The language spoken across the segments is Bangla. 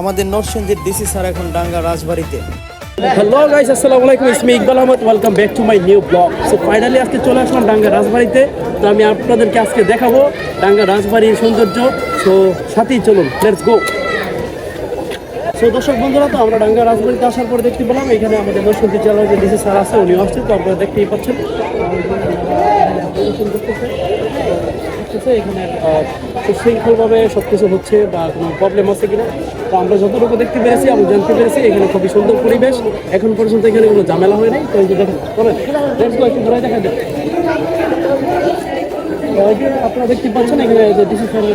আমাদের নরসিংদীর ডিসি স্যার এখন ডাঙ্গা রাজবাড়িতে। হ্যালো গাইস আসসালামু আলাইকুম ইসমি Iqbal Ahmed welcome back to my new blog so finally আজকে চলে আসলাম ডাঙ্গা রাজবাড়িতে, তো আমি আপনাদেরকে আজকে দেখাবো ডাঙ্গা রাজবাড়ির সৌন্দর্য। সো সাথেই চলুন লেটস গো সো দর্শক বন্ধুরা, তো আমরা ডাঙ্গা রাজবাড়িতে আসার পরে দেখতে পেলাম, এখানে আমাদের নরসিংদী জেলার যে ডিসি স্যার আছে উনি আসছেন তো আপনারা দেখতেই পাচ্ছেন। করতেছে, এখানে সুশৃঙ্খলভাবে সব কিছু হচ্ছে বা কোনো প্রবলেম আছে কিনা তো আমরা যতটুকু দেখতে পেরেছি আমরা জানতে পেরেছি এখানে খুবই সুন্দর পরিবেশ। এখন পর্যন্ত এখানে কোনো ঝামেলা হয় নাই তো দেখেন দেখা যায় আপনারা দেখতে পাচ্ছেন এখানে ডিসি স্যারের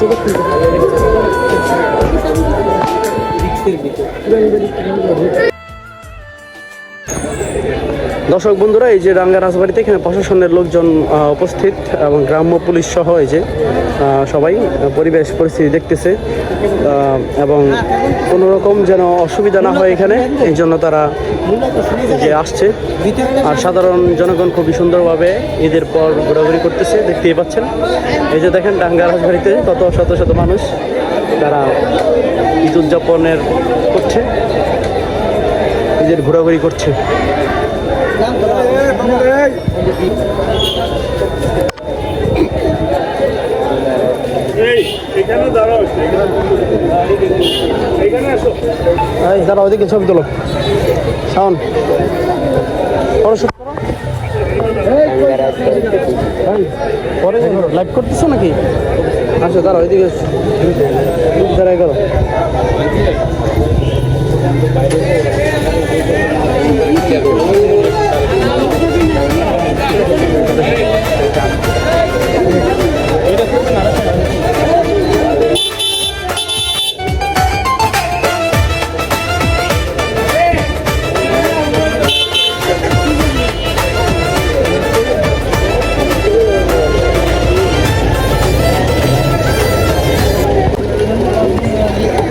পর্যবেক্ষণ করতে হবে। দর্শক বন্ধুরা, এই যে রাঙ্গা রাজবাড়িতে এখানে প্রশাসনের লোকজন উপস্থিত এবং গ্রাম্য পুলিশ সহ এই যে সবাই পরিবেশ, পরিস্থিতি দেখতেছে এবং কোনো রকম যেন অসুবিধা না হয় এখানে, এই জন্য তারা যে আসছে। আর সাধারণ জনগণ খুবই সুন্দরভাবে ঈদের পর ঘোরাঘুরি করতেছে, দেখতেই পাচ্ছেন। এই যে দেখেন ডাঙ্গা রাজবাড়িতে কত শত শত মানুষ তারা ঈদ উদযাপনের করছে, ঈদের ঘোরাঘুরি করছে। এই দাঁড়া ওইদিকে ছবি তোলো। শাওন। পরে। লাইভ করতেছো নাকি? আচ্ছা দাঁড়া ওইদিকে দাঁড়াই করো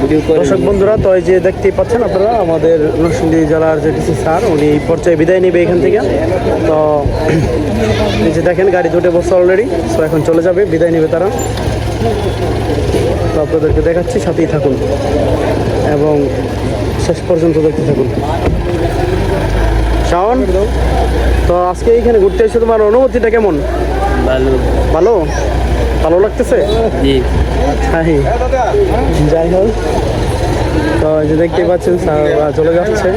দর্শক বন্ধুরা তো এই যে দেখতেই পাচ্ছেন আপনারা আমাদের নরসিংদী জেলার যে ডিসি স্যার উনি এই পর্যায়ে বিদায় নেবে এখান থেকে। তো এই যে দেখেন গাড়ি দুটো বসছে অলরেডি তো এখন চলে যাবে বিদায় নেবে তারা। তো আপনাদেরকে দেখাচ্ছি সাথেই থাকুন। এবং শেষ পর্যন্ত দেখতে থাকুন। শাওন তো আজকে এইখানে ঘুরতে এসে তোমার অনুভূতিটা কেমন? ভালো। ভালো? ভালো লাগতেছে? জি। যাই হোক। তো দেখতে যে দেখতে পাচ্ছেন চলে যাচ্ছে